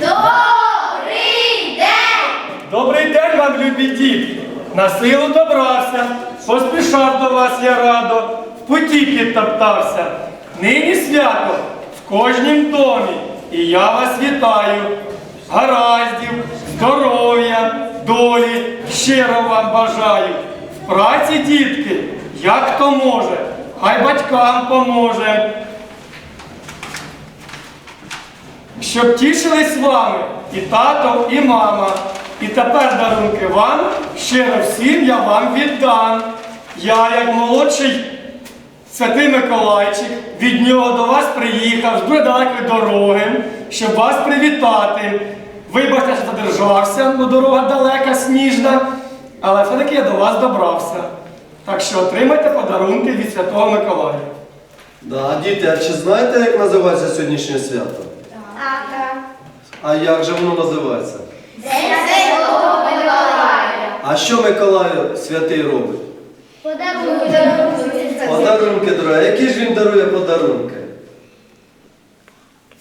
Добрий день! Добрий день вам, любі дітки! На силу добрався, поспішав до вас я радо, в путі підтоптався. Нині свято в кожнім домі, і я вас вітаю. Гараздів, здоров'я, долі, щиро вам бажаю. В праці, дітки, як хто може, хай батькам поможе. Щоб тішились вами і тато, і мама. І тепер дарунки вам, щиро всім я вам віддам. Я, як молодший святий Миколайчик, від нього до вас приїхав з далекої дороги, щоб вас привітати. Вибачте, що задержався, бо дорога далека, сніжна, але все-таки я до вас добрався. Так що отримайте подарунки від Святого Миколая. Да, діти, а чи знаєте, як називається сьогоднішнє свято? Ага. А як же воно називається? День Святого Миколая. А що Миколай святий робить? Подарунки. Подарунки дорогі. Які ж він дарує подарунки?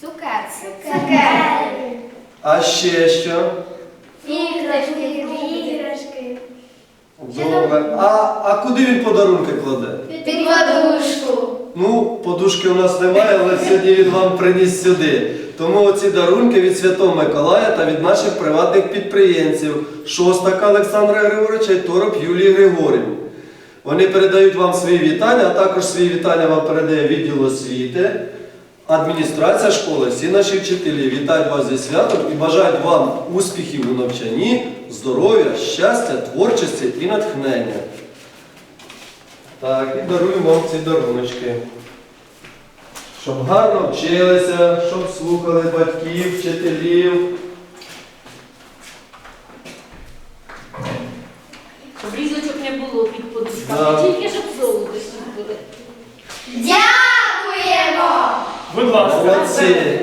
Цукерки. Цукерки. А ще що? Іграшки. Іграшки. Добре. А, а куди він подарунки кладе? Під подушку. Ну, подушки у нас немає, але сьогодні він вам приніс сюди. Тому оці дарунки від Святого Миколая та від наших приватних підприємців Шостака Олександра Григоровича і Тороп Юлії Григорівни. Вони передають вам свої вітання, а також свої вітання вам передає відділ освіти, адміністрація школи, всі наші вчителі. Вітають вас зі святом і бажають вам успіхів у навчанні, здоров'я, щастя, творчості і натхнення. Так, і даруємо вам ці даруночки. Щоб гарно вчилися, щоб слухали батьків, вчителів. Щоб різочок не було під подушками, Да. тільки щоб солодощі були. Дякуємо! Будь ласка. Молодці.